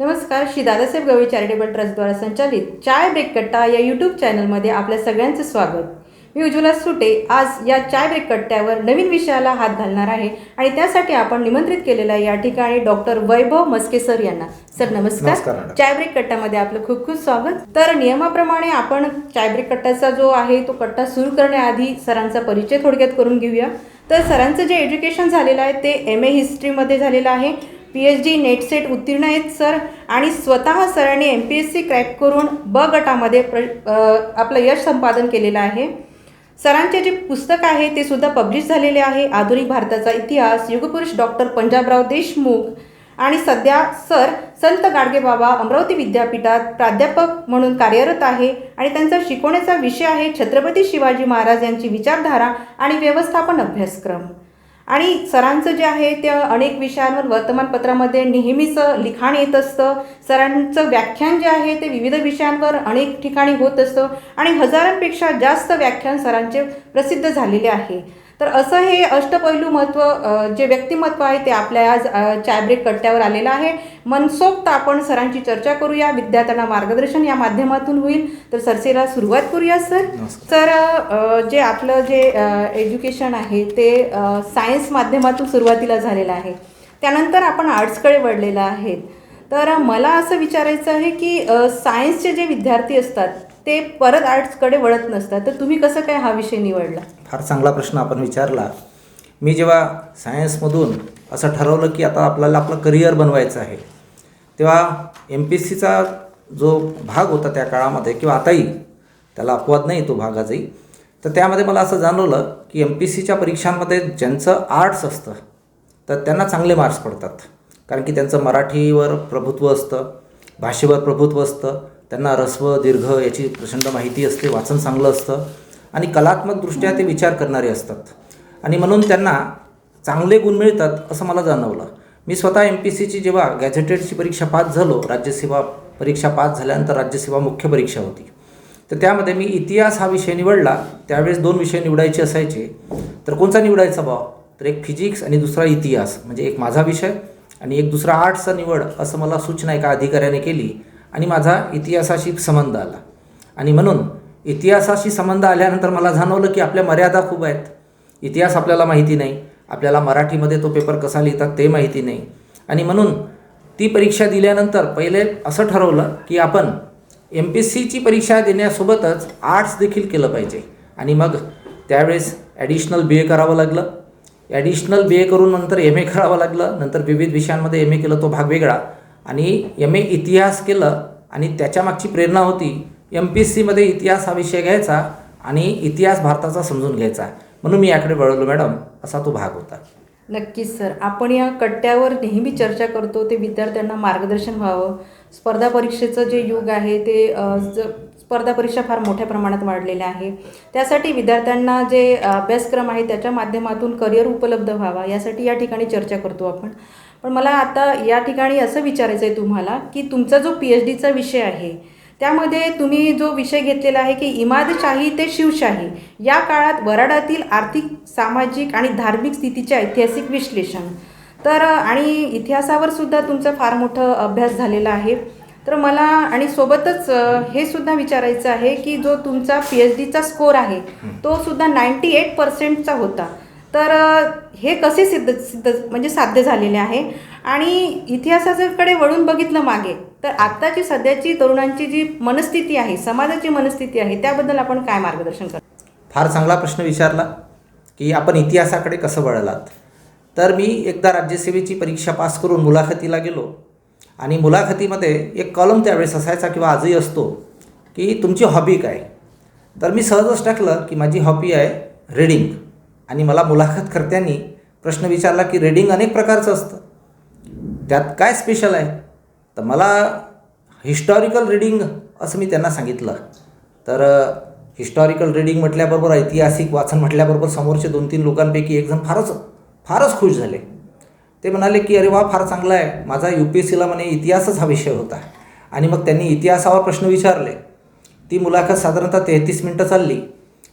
नमस्कार श्री दादासाहेब गवळी चॅरिटेबल ट्रस्टद्वारा संचालित चाय ब्रेक कट्टा या यूट्यूब चॅनलमध्ये आपल्या सगळ्यांचं स्वागत. मी उज्ज्वला सुटे. आज या चाय ब्रेक कट्ट्यावर नवीन विषयाला हात घालणार आहे आणि त्यासाठी आपण निमंत्रित केलेलं आहे या ठिकाणी डॉक्टर वैभव मस्के सर यांना. सर नमस्कार. चाय ब्रेक कट्ट्यामध्ये आपलं खूप खूप स्वागत. तर नियमाप्रमाणे आपण चाय ब्रेक कट्ट्याचा जो आहे तो कट्टा सुरू करण्याआधी सरांचा परिचय थोडक्यात करून घेऊया. तर सरांचं जे एज्युकेशन झालेलं आहे ते एम ए हिस्ट्रीमध्ये झालेलं आहे. P H D NET SET उत्तीर्ण आहेत सर. आणि स्वतः सरांनी M P S C crack करून ब गटामध्ये प्र आपलं यश संपादन केलेलं आहे. सरांचे जे पुस्तक आहे ते सुद्धा पब्लिश झालेले आहे. आधुनिक भारताचा इतिहास युगपुरुष डॉक्टर पंजाबराव देशमुख आणि सध्या सर संत गाडगेबाबा अमरावती विद्यापीठात प्राध्यापक म्हणून कार्यरत आहे आणि त्यांचा शिकवण्याचा विषय आहे छत्रपती शिवाजी महाराज यांची विचारधारा आणि व्यवस्थापन अभ्यासक्रम. आणि सरांचं जे आहे त्या अनेक विषयांवर वर्तमानपत्रामध्ये नेहमीच लिखाण येत असतं. सरांचं व्याख्यान जे आहे ते विविध विषयांवर अनेक ठिकाणी होत असतं आणि हजारांपेक्षा जास्त व्याख्यान सरांचे प्रसिद्ध झालेले आहे. तर असं हे अष्टपैलू महत्त्व जे व्यक्तिमत्व आहे ते आपल्या आज चायब्रेक कट्ट्यावर आलेलं आहे. मनसोक्त आपण सरांची चर्चा करूया. विद्यार्थ्यांना मार्गदर्शन या माध्यमातून होईल. तर सरसेला सुरुवात करूया सर. तर जे आपलं जे एज्युकेशन आहे ते सायन्स माध्यमातून सुरुवातीला झालेलं आहे. त्यानंतर आपण आर्ट्सकडे वळलेलं आहे. तर मला असं विचारायचं आहे की सायन्सचे जे विद्यार्थी असतात ते परत आर्ट्सकडे वळत नसतात. तर तुम्ही कसं काय हा विषय निवडला? फार चांगला प्रश्न आपण विचारला. मी जेव्हा सायन्समधून असं ठरवलं की आता आपल्याला आपलं करिअर बनवायचं आहे तेव्हा एम पी एस सीचा जो भाग होता त्या काळामध्ये किंवा आताही त्याला अपवाद नाही तो भागाचाही तर त्यामध्ये मला असं जाणवलं की एम पी सीच्या परीक्षांमध्ये ज्यांचं आर्ट्स असतं तर त्यांना चांगले मार्क्स पडतात. कारण की त्यांचं मराठीवर प्रभुत्व असतं भाषेवर प्रभुत्व असतं त्यांना रस्व दीर्घ याची प्रचंड माहिती असते वाचन चांगलं असतं. आणि कलात्मकदृष्ट्या ते विचार करणारे असतात. आणि म्हणून त्यांना चांगले गुण मिळतात असं मला जाणवलं. मी स्वतः एम पी सीची जेव्हा गॅझेटेडची परीक्षा पास झालो राज्यसेवा परीक्षा पास झाल्यानंतर राज्यसेवा मुख्य परीक्षा होती. तर त्यामध्ये मी इतिहास हा विषय निवडला. त्यावेळेस दोन विषय निवडायचे असायचे. तर कोणता निवडायचा भाव तर एक फिजिक्स आणि दुसरा इतिहास म्हणजे एक माझा विषय आणि एक दुसरा आर्ट्सचा निवड असं मला सूचना एका अधिकाऱ्याने केली. आणि माझा इतिहासाशी संबंध आला. आणि म्हणून इतिहासाशी संबंध आल्यानंतर मला जाणवलं की आपल्या मर्यादा खूप आहेत. इतिहास आपल्याला माहिती नाही. आपल्याला मराठीमध्ये तो पेपर कसा लिहितात ते माहिती नाही. आणि म्हणून ती परीक्षा दिल्यानंतर पहिले असं ठरवलं की आपण एम पी एस सीची परीक्षा देण्यासोबतच आर्ट्स देखील केलं पाहिजे. आणि मग त्यावेळेस ॲडिशनल बी ए करावं लागलं. ॲडिशनल बी ए करून नंतर एम ए करावं लागलं. नंतर विविध विषयांमध्ये एम ए केलं. तो भाग वेगळा. आणि एम ए इतिहास केलं आणि त्याच्यामागची प्रेरणा होती एम पी एस सीमध्ये इतिहास हा विषय घ्यायचा आणि इतिहास भारताचा समजून घ्यायचा. म्हणून मी याकडे वळवलो मॅडम असा तो भाग होता. नक्कीच सर. आपण या कट्ट्यावर नेहमी चर्चा करतो ते विद्यार्थ्यांना मार्गदर्शन व्हावं. स्पर्धा परीक्षेचं जे युग आहे ते स्पर्धा परीक्षा फार मोठ्या प्रमाणात वाढलेल्या आहे त्यासाठी विद्यार्थ्यांना जे अभ्यासक्रम आहे त्याच्या माध्यमातून करिअर उपलब्ध व्हावा यासाठी या ठिकाणी चर्चा करतो आपण. पण मला आता या ठिकाणी असं विचारायचं आहे तुम्हाला की तुमचा जो पी एच डीचा विषय आहे त्यामध्ये तुम्ही जो विषय घेतलेला आहे की इमादशाही ते शिवशाही या काळात वराडातील आर्थिक सामाजिक आणि धार्मिक स्थितीचे ऐतिहासिक विश्लेषण. तर आणि इतिहासावर सुद्धा तुमचा फार मोठं अभ्यास झालेला आहे. तर मला आणि सोबतच हे सुद्धा विचारायचं आहे की जो तुमचा पी एच डीचा स्कोर आहे तो सुद्धा नाईंटी एट पर्सेंटचा होता. तर हे कसे सिद्ध सिद्ध म्हणजे साध्य झालेले आहे? आणि इतिहासाकडे वळून बघितलं मागे तर आत्ताची सध्याची तरुणांची जी मनस्थिती आहे समाजाची मनस्थिती आहे त्याबद्दल आपण काय मार्गदर्शन करतो फार चांगला प्रश्न विचारला की आपण इतिहासाकडे कसं वळलात? तर मी एकदा राज्यसेवेची परीक्षा पास करून मुलाखतीला गेलो आणि मुलाखतीमध्ये एक कॉलम त्यावेळेस असायचा किंवा आजही असतो की तुमची हॉबी काय? तर मी सहजच टाकलं की माझी हॉबी आहे रीडिंग. आणि मला मुलाखतकर्त्यांनी प्रश्न विचारला की रीडिंग अनेक प्रकारचं असतं. त्यात काय स्पेशल आहे? तर मला हिस्टॉरिकल रीडिंग असं मी त्यांना सांगितलं. तर हिस्टॉरिकल रीडिंग म्हटल्याबरोबर ऐतिहासिक वाचन म्हटल्याबरोबर समोरचे दोन तीन लोकांपैकी एकजण फारच फारच खुश झाले. ते म्हणाले की अरे वा फार चांगला आहे. माझा यू पी एस सीला म्हणे इतिहासच हा विषय होता. आणि मग त्यांनी इतिहासावर प्रश्न विचारले. ती मुलाखत साधारणतः तेहतीस मिनटं चालली.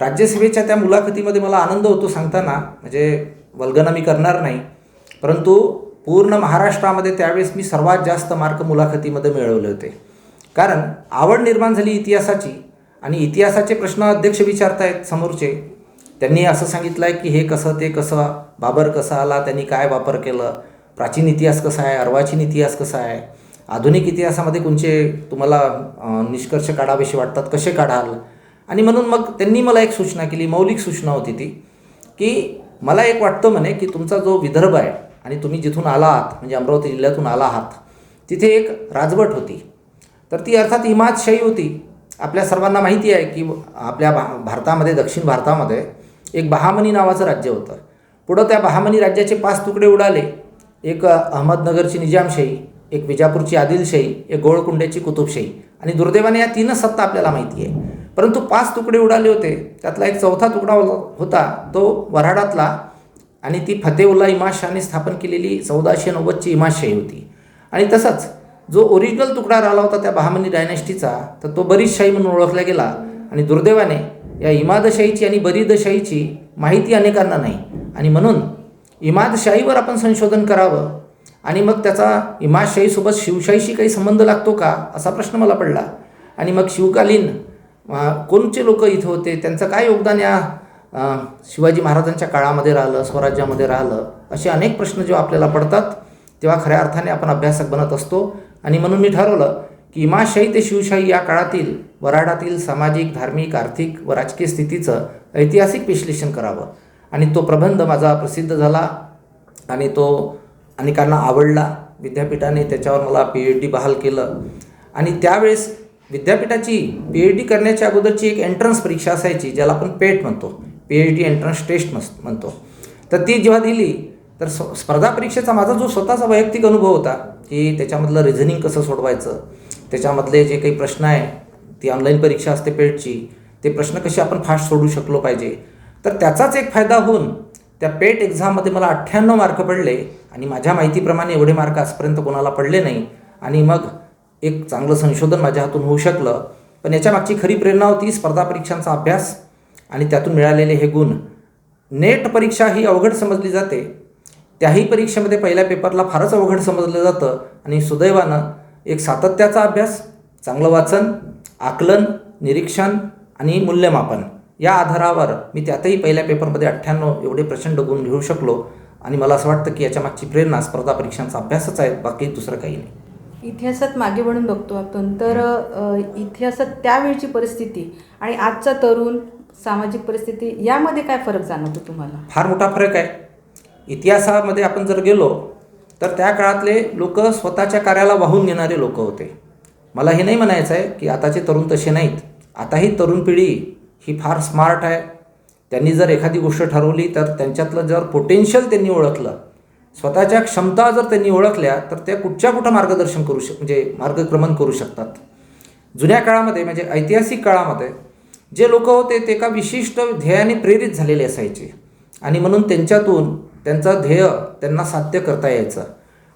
राज्यसेवेच्या त्या मुलाखतीमध्ये मला आनंद होतो सांगताना म्हणजे वल्गना मी करणार नाही परंतु पूर्ण महाराष्ट्रामध्ये त्यावेळेस मी सर्वात जास्त मार्क मुलाखतीमध्ये मिळवले होते. कारण आवड निर्माण झाली इतिहासाची आणि इतिहासाचे प्रश्न अध्यक्ष विचारतायत समोरचे. त्यांनी असं सांगितलं आहे की हे कसं ते कसं बाबर कसा आला त्यांनी काय वापर केलं प्राचीन इतिहास कसा आहे अर्वाचीन इतिहास कसा आहे आधुनिक इतिहासामध्ये कोणचे तुम्हाला निष्कर्ष काढावेसे वाटतात कसे काढाल आणि म्हणून मग त्यांनी मला एक सूचना केली मौलिक सूचना होती ती की मला एक वाटतं म्हणे की तुमचा जो विदर्भ आहे आणि तुम्ही जिथून आला आहात म्हणजे अमरावती जिल्ह्यातून आला आहात तिथे एक राजवट होती. तर ती अर्थात इमादशाही होती. आपल्या सर्वांना माहिती आहे की आपल्या भा भारतामध्ये दक्षिण भारतामध्ये एक बहामनी नावाचं राज्य होतं. पुढं त्या बहामनी राज्याचे पाच तुकडे उडाले. एक अहमदनगरची निजामशाही एक विजापूरची आदिलशाही एक गोळकुंड्याची कुतुबशाही आणि दुर्दैवाने या तीनच सत्ता आपल्याला माहिती आहे. परंतु पाच तुकडे उडाले होते. त्यातला एक चौथा तुकडा होता तो वऱ्हाडातला आणि ती फतेउल्ला इमाशाने स्थापन केलेली चौदाशे नव्वदची इमाशाही होती. आणि तसंच जो ओरिजिनल तुकडा राहिला होता त्या बहामनी डायनेस्टीचा तर तो बरीचशाही म्हणून ओळखला गेला. आणि दुर्दैवाने या इमादशाहीची आणि बरीदशाहीची माहिती अनेकांना नाही. आणि म्हणून इमादशाहीवर आपण संशोधन करावं आणि मग त्याचा इमादशाहीसोबत शिवशाहीशी काही संबंध लागतो का असा प्रश्न मला पडला. आणि मग शिवकालीन कोणचे लोक इथं होते? त्यांचं काय योगदान या शिवाजी महाराजांच्या काळामध्ये राहिलं स्वराज्यामध्ये राहिलं? असे अनेक प्रश्न जेव्हा आपल्याला पडतात तेव्हा खऱ्या अर्थाने आपण अभ्यासक बनत असतो. आणि म्हणून मी ठरवलं की इमाशाही ते शिवशाही या काळातील वराडातील सामाजिक धार्मिक आर्थिक व राजकीय स्थितीचं ऐतिहासिक विश्लेषण करावं. आणि तो प्रबंध माझा प्रसिद्ध झाला आणि तो अनेकांना आवडला. विद्यापीठाने त्याच्यावर मला पी एच डी बहाल केलं. आणि त्यावेळेस विद्यापीठाची पी एच डी करण्याच्या अगोदरची एक एंट्रन्स परीक्षा असायची ज्याला आपण पेट म्हणतो. P H D entrance test मस म्हणतो. तर ती जेव्हा दिली तर स्पर्धा परीक्षेचा माझा जो स्वतःचा वैयक्तिक अनुभव होता की त्याच्यामधलं रिझनिंग कसं सोडवायचं त्याच्यामधले जे काही प्रश्न आहे ती ऑनलाईन परीक्षा असते पेटची ते प्रश्न कसे आपण फास्ट सोडू शकलो पाहिजे? तर त्याचाच एक फायदा होऊन त्या पेट एक्झाममध्ये मला अठ्ठ्याण्णव मार्क पडले आणि माझ्या माहितीप्रमाणे एवढे मार्क आजपर्यंत कोणाला पडले नाही. आणि मग एक चांगलं संशोधन माझ्या हातून होऊ शकलं. पण याच्या मागची खरी प्रेरणा होती स्पर्धा परीक्षांचा अभ्यास आणि त्यातून मिळालेले हे गुण. नेट परीक्षा ही अवघड समजली जाते. त्याही परीक्षेमध्ये पहिल्या पेपरला फारच अवघड समजलं जातं आणि सुदैवानं एक सातत्याचा अभ्यास चांगलं वाचन आकलन निरीक्षण आणि मूल्यमापन या आधारावर मी त्यातही पहिल्या पेपरमध्ये अठ्ठ्याण्णव एवढे प्रचंड गुण घेऊ शकलो आणि मला असं वाटतं की याच्या मागची प्रेरणा स्पर्धा परीक्षांचा अभ्यासच आहे बाकी दुसरं काही नाही. इतिहासात मागे वळून बघतो आपण तर इतिहासात त्यावेळची परिस्थिती आणि आजचा तरुण सामाजिक परिस्थिती यामध्ये काय फरक जाणवतो तुम्हाला? फार मोठा फरक आहे. इतिहासामध्ये आपण जर गेलो तर त्या काळातले लोक स्वतःच्या कार्याला वाहून घेणारे लोक होते. मला हे नाही म्हणायचं आहे की आताचे तरुण तसे नाहीत. आताही तरुण पिढी ही फार स्मार्ट आहे. त्यांनी जर एखादी गोष्ट ठरवली तर त्यांच्यातलं जर पोटेन्शियल त्यांनी ओळखलं स्वतःच्या क्षमता जर त्यांनी ओळखल्या तर त्या कुठच्या कुठं मार्गदर्शन करू शक म्हणजे मार्गक्रमण करू शकतात. जुन्या काळामध्ये म्हणजे ऐतिहासिक काळामध्ये जे लोक होते ते एका विशिष्ट ध्येयाने प्रेरित झालेले असायचे. आणि म्हणून त्यांच्यातून त्यांचं ध्येय त्यांना साध्य करता यायचं.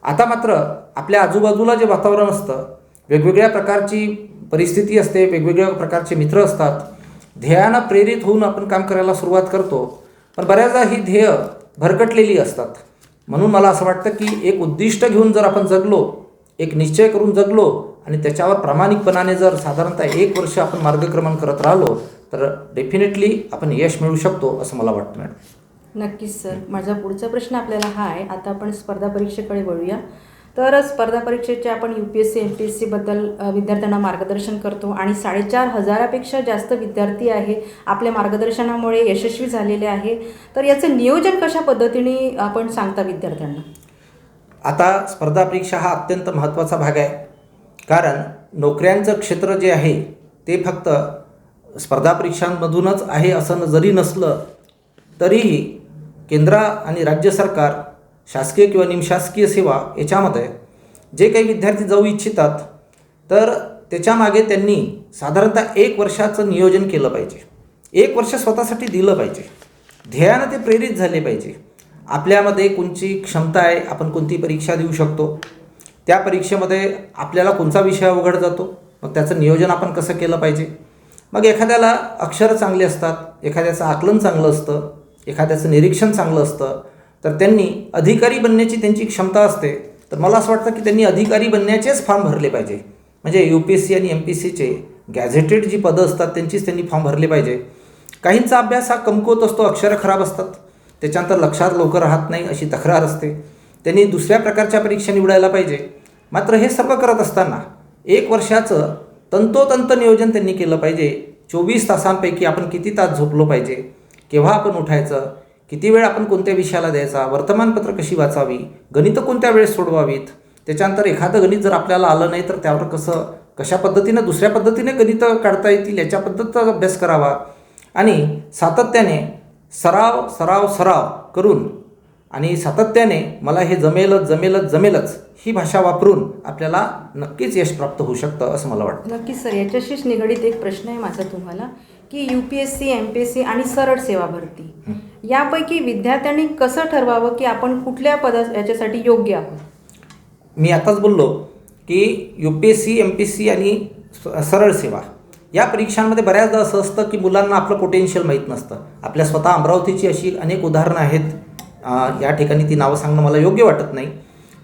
आता मात्र आपल्या आजूबाजूला जे वातावरण असतं वेगवेगळ्या प्रकारची परिस्थिती असते वेगवेगळ्या प्रकारचे मित्र असतात. ध्येयानं प्रेरित होऊन आपण काम करायला सुरुवात करतो पण बऱ्याचदा ही ध्येय भरकटलेली असतात. म्हणून मला असं वाटतं की एक उद्दिष्ट घेऊन जर आपण जगलो एक निश्चय करून जगलो आणि त्याच्यावर प्रामाणिकपणाने जर साधारणतः एक वर्ष आपण मार्गक्रमण करत राहिलो तर डेफिनेटली आपण यश मिळू शकतो असं मला वाटतं मॅडम. नक्कीच सर. माझा पुढचा प्रश्न आपल्याला हा आहे. आता आपण स्पर्धा परीक्षेकडे वळूया. तर स्पर्धा परीक्षेचे आपण U P S C M P S सीबद्दल विद्यार्थ्यांना मार्गदर्शन करतो आणि साडेचार हजारापेक्षा जास्त विद्यार्थी आहे आपल्या मार्गदर्शनामुळे यशस्वी झालेले आहे. तर याचं नियोजन कशा पद्धतीने आपण सांगता विद्यार्थ्यांना? आता स्पर्धा परीक्षा हा अत्यंत महत्त्वाचा भाग आहे. कारण नोकऱ्यांचं क्षेत्र जे आहे ते फक्त स्पर्धा परीक्षांमधूनच आहे असं न- जरी नसलं तरीही केंद्र आणि राज्य सरकार शासकीय किंवा निमशासकीय सेवा याच्यामध्ये जे काही विद्यार्थी जाऊ इच्छितात तर त्याच्यामागे त्यांनी साधारणतः एक वर्षाचं नियोजन केलं पाहिजे. एक वर्ष स्वतःसाठी दिलं पाहिजे. ध्येयानं ते प्रेरित झाले पाहिजे. आपल्यामध्ये कोणची क्षमता आहे आपण कोणती परीक्षा देऊ शकतो? त्या परीक्षेमध्ये आपल्याला कोणता विषय अवघड जातो? मग त्याचं नियोजन आपण कसं केलं पाहिजे? मग एखाद्याला अक्षरं चांगली असतात एखाद्याचं आकलन चांगलं असतं एखाद्याचं निरीक्षण चांगलं असतं तर त्यांनी अधिकारी बनण्याची त्यांची क्षमता असते. तर मला असं वाटतं की त्यांनी अधिकारी बनण्याचेच फॉर्म भरले पाहिजे. म्हणजे यू पी एस सी आणि एम पी सीचे गॅझेटेड जी पदं असतात त्यांचीच त्यांनी फॉर्म भरले पाहिजे. काहींचा अभ्यास हा कमकुवत असतो अक्षरं खराब असतात. त्याच्यानंतर लक्षात लवकर राहत नाही अशी तक्रार असते. त्यांनी दुसऱ्या प्रकारच्या परीक्षा निवडायला पाहिजे. मात्र हे सर्व करत असताना एक वर्षाचं तंतोतंत नियोजन त्यांनी केलं पाहिजे. चोवीस तासांपैकी आपण किती तास झोपलो पाहिजे? केव्हा आपण उठायचं? किती वेळ आपण कोणत्या विषयाला द्यायचा? वर्तमानपत्र कशी वाचावी? गणितं कोणत्या वेळेस सोडवावीत? त्याच्यानंतर एखादं गणित जर आपल्याला आलं नाही तर त्यावर कसं कशा पद्धतीनं दुसऱ्या पद्धतीने गणितं काढता येतील याच्या पद्धतीचा अभ्यास करावा? आणि सातत्याने सराव सराव सराव करून आणि सातत्याने मला हे जमेलच जमेलच जमेलच ही भाषा वापरून आपल्याला नक्कीच यश प्राप्त होऊ शकतं असं मला वाटतं. नक्कीच सर याच्याशीच निगडीत एक प्रश्न आहे माझा तुम्हाला की U P S C M P S C आणि सरळ सेवा भरती. यापैकी विद्यार्थ्यांनी कसं ठरवावं की आपण कुठल्या पदा याच्यासाठी योग्य आहोत? मी आताच बोललो की U P S C M P C आणि स- सरळ सेवा. या परीक्षांमध्ये बऱ्याचदा असं असतं की मुलांना आपलं पोटेन्शियल माहीत नसतं. आपल्या स्वतः अमरावतीची अशी अनेक उदाहरणं आहेत. या ठिकाणी ती नावं सांगणं मला योग्य वाटत नाही.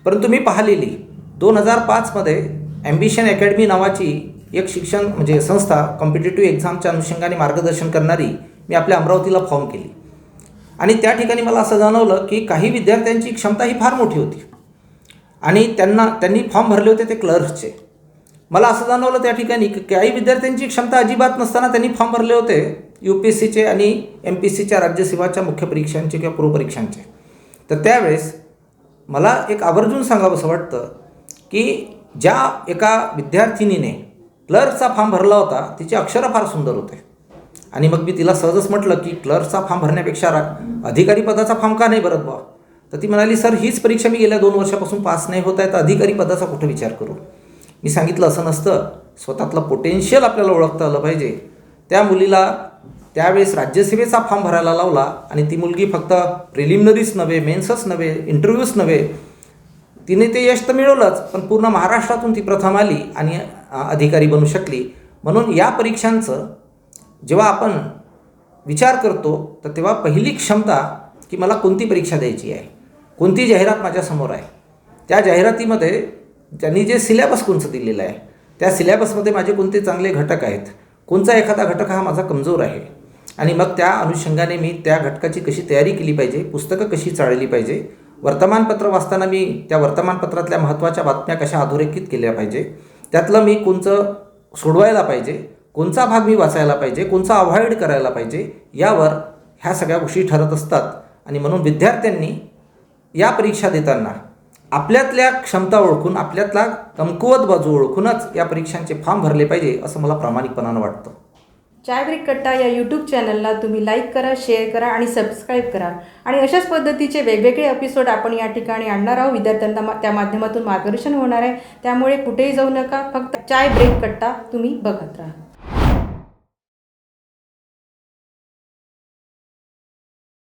परंतु मी पाहिलेली दोन हजार पाचमध्ये ॲम्बिशन अकॅडमी नावाची एक शिक्षण म्हणजे संस्था कॉम्पिटेटिव्ह एक्झामच्या अनुषंगाने मार्गदर्शन करणारी मी आपल्या अमरावतीला फॉर्म केली. आणि त्या ठिकाणी मला असं जाणवलं की काही विद्यार्थ्यांची क्षमता ही फार मोठी होती. आणि त्यांना त्यांनी फॉर्म भरले होते ते क्लर्कचे. मला असं जाणवलं त्या ठिकाणी की काही विद्यार्थ्यांची क्षमता अजिबात नसताना त्यांनी फॉर्म भरले होते यू पी एस सीचे आणि एम पी एस सीच्या राज्यसेवाच्या मुख्य परीक्षांचे किंवा पूर्वपरीक्षांचे तर त्यावेळेस मला एक आवर्जून सांगावंसं वाटतं की ज्या एका विद्यार्थिनीने क्लर्कचा फॉर्म भरला होता तिचे अक्षरं फार सुंदर होते. आणि मग मी तिला सहजच म्हटलं की क्लर्कचा फॉर्म भरण्यापेक्षा रा- अधिकारी पदाचा फॉर्म का नाही भरत बा? तर ती म्हणाली सर हीच परीक्षा मी गेल्या दोन वर्षापासून पास नाही होत आहे तर अधिकारी पदाचा कुठं विचार करू? मी सांगितलं असं नसतं. स्वतःतलं पोटेन्शियल आपल्याला ओळखता आलं पाहिजे. त्या मुलीला त्यावेळेस राज्यसेवेचा फॉर्म भरायला लावला आणि ती मुलगी फक्त प्रिलिमिनरीच नव्हे मेन्सच नव्हे इंटरव्ह्यूच नव्हे. तिने ते यश तर मिळवलंच पण पूर्ण महाराष्ट्रातून ती प्रथम आली आणि अधिकारी बनू शकली. म्हणून या परीक्षांचं जेव्हा आपण विचार करतो तर तेव्हा पहिली क्षमता की मला कोणती परीक्षा द्यायची आहे? कोणती जाहिरात माझ्यासमोर आहे? त्या जाहिरातीमध्ये त्यांनी जे सिलॅबस कोणचं दिलेलं आहे त्या सिलॅबसमध्ये माझे कोणते चांगले घटक आहेत? कोणचा एखादा घटक हा माझा कमजोर आहे? आणि मग त्या अनुषंगाने मी त्या घटकाची कशी तयारी केली पाहिजे पुस्तकं कशी चाळली पाहिजे वर्तमानपत्र वाचताना मी त्या वर्तमानपत्रातल्या महत्त्वाच्या बातम्या कशा अधोरेखित केल्या पाहिजे त्यातलं मी कोणचं सोडवायला पाहिजे कोणचा भाग मी वाचायला पाहिजे कोणचा अवॉइड करायला पाहिजे यावर ह्या सगळ्या गोष्टी ठरत असतात. आणि म्हणून विद्यार्थ्यांनी या परीक्षा देताना आपल्यातल्या क्षमता ओळखून आपल्यातला कमकुवत बाजू ओळखूनच या परीक्षांचे फॉर्म भरले पाहिजे असं मला प्रामाणिकपणानं वाटतं. चाय ब्रेक कट्टा या यूट्यूब चॅनलला तुम्ही लाईक करा शेअर करा आणि सबस्क्राईब करा. आणि अशाच पद्धतीचे वेगवेगळे एपिसोड आपण या ठिकाणी आणणार आहोत. विद्यार्थ्यांना मा- त्या माध्यमातून मार्गदर्शन होणार आहे. त्यामुळे कुठेही जाऊ नका. फक्त चाय ब्रेक कट्टा तुम्ही बघत राहा.